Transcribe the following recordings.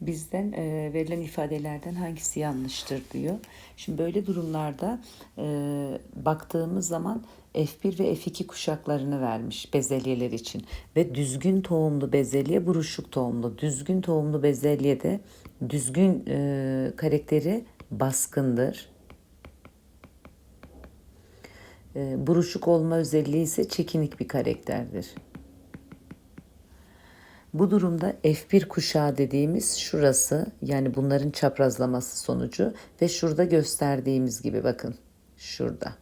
bizden e, verilen ifadelerden hangisi yanlıştır diyor. Şimdi böyle durumlarda e, baktığımız zaman F1 ve F2 kuşaklarını vermiş bezelyeler için ve düzgün tohumlu bezelye buruşuk tohumlu. Düzgün tohumlu bezelyede düzgün e, karakteri baskındır. E, buruşuk olma özelliği ise çekinik bir karakterdir. Bu durumda F1 kuşağı dediğimiz şurası yani bunların çaprazlaması sonucu ve şurada gösterdiğimiz gibi bakın şurada.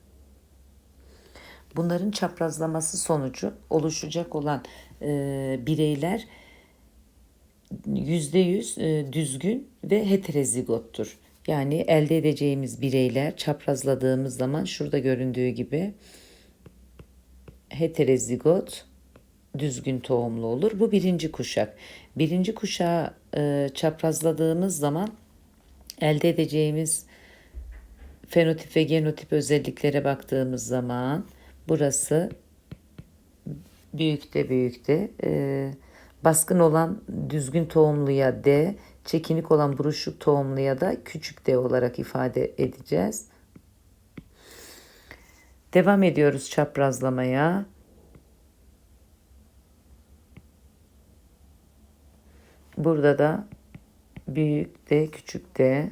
Bunların çaprazlaması sonucu oluşacak olan e, bireyler %100 e, düzgün ve heterozigottur. Yani elde edeceğimiz bireyler çaprazladığımız zaman şurada göründüğü gibi heterozigot düzgün tohumlu olur. Bu birinci kuşak. Birinci kuşağı e, çaprazladığımız zaman elde edeceğimiz fenotip ve genotip özelliklere baktığımız zaman burası büyükte büyükte e, baskın olan düzgün tohumluya D, çekinik olan buruşuk tohumluya da küçük D olarak ifade edeceğiz. Devam ediyoruz çaprazlamaya. Burada da büyük D, küçük D.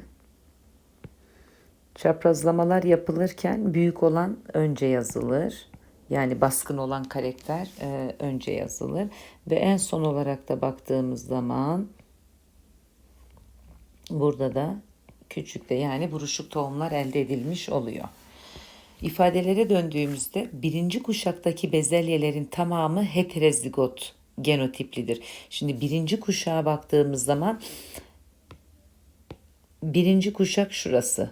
Çaprazlamalar yapılırken büyük olan önce yazılır. Yani baskın olan karakter e, önce yazılır. Ve en son olarak da baktığımız zaman burada da küçük de yani buruşuk tohumlar elde edilmiş oluyor. İfadelere döndüğümüzde birinci kuşaktaki bezelyelerin tamamı heterozigot genotiplidir. Şimdi birinci kuşağa baktığımız zaman birinci kuşak şurası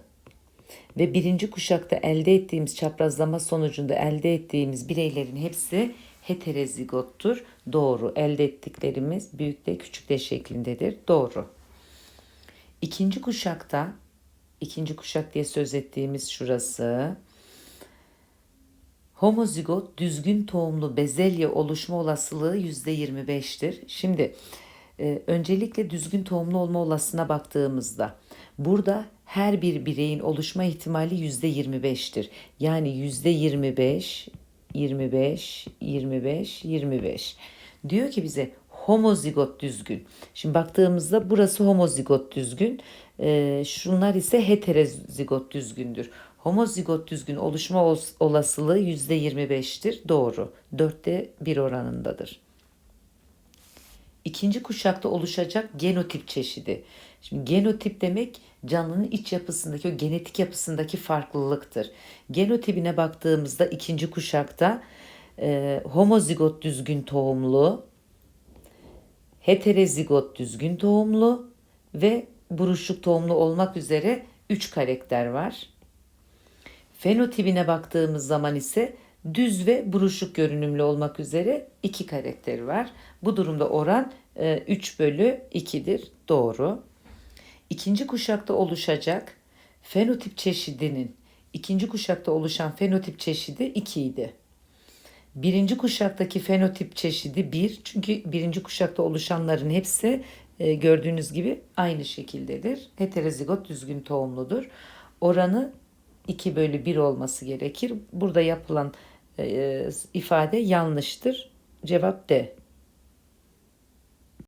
ve birinci kuşakta elde ettiğimiz çaprazlama sonucunda elde ettiğimiz bireylerin hepsi heterozigottur. Doğru. Elde ettiklerimiz büyük de küçük de şeklindedir. Doğru. İkinci kuşakta ikinci kuşak diye söz ettiğimiz şurası homozigot düzgün tohumlu bezelye oluşma olasılığı %25'tir. Şimdi e, öncelikle düzgün tohumlu olma olasılığına baktığımızda burada her bir bireyin oluşma ihtimali %25'tir. Yani %25, 25, 25, 25. Diyor ki bize homozigot düzgün. Şimdi baktığımızda burası homozigot düzgün. E, şunlar ise heterozigot düzgündür. Homozigot düzgün oluşma olasılığı %25'tir. Doğru. Dörtte bir oranındadır. İkinci kuşakta oluşacak genotip çeşidi. Şimdi genotip demek canlının iç yapısındaki o genetik yapısındaki farklılıktır. Genotipine baktığımızda ikinci kuşakta e, homozigot düzgün tohumlu, heterozigot düzgün tohumlu ve buruşuk tohumlu olmak üzere 3 karakter var. Fenotipine baktığımız zaman ise düz ve buruşuk görünümlü olmak üzere iki karakteri var. Bu durumda oran 3 bölü 2'dir. Doğru. İkinci kuşakta oluşacak fenotip çeşidinin ikinci kuşakta oluşan fenotip çeşidi 2 idi. Birinci kuşaktaki fenotip çeşidi 1 çünkü birinci kuşakta oluşanların hepsi e, gördüğünüz gibi aynı şekildedir. Heterozigot düzgün tohumludur. Oranı 2 bölü 1 olması gerekir. Burada yapılan e, ifade yanlıştır. Cevap D.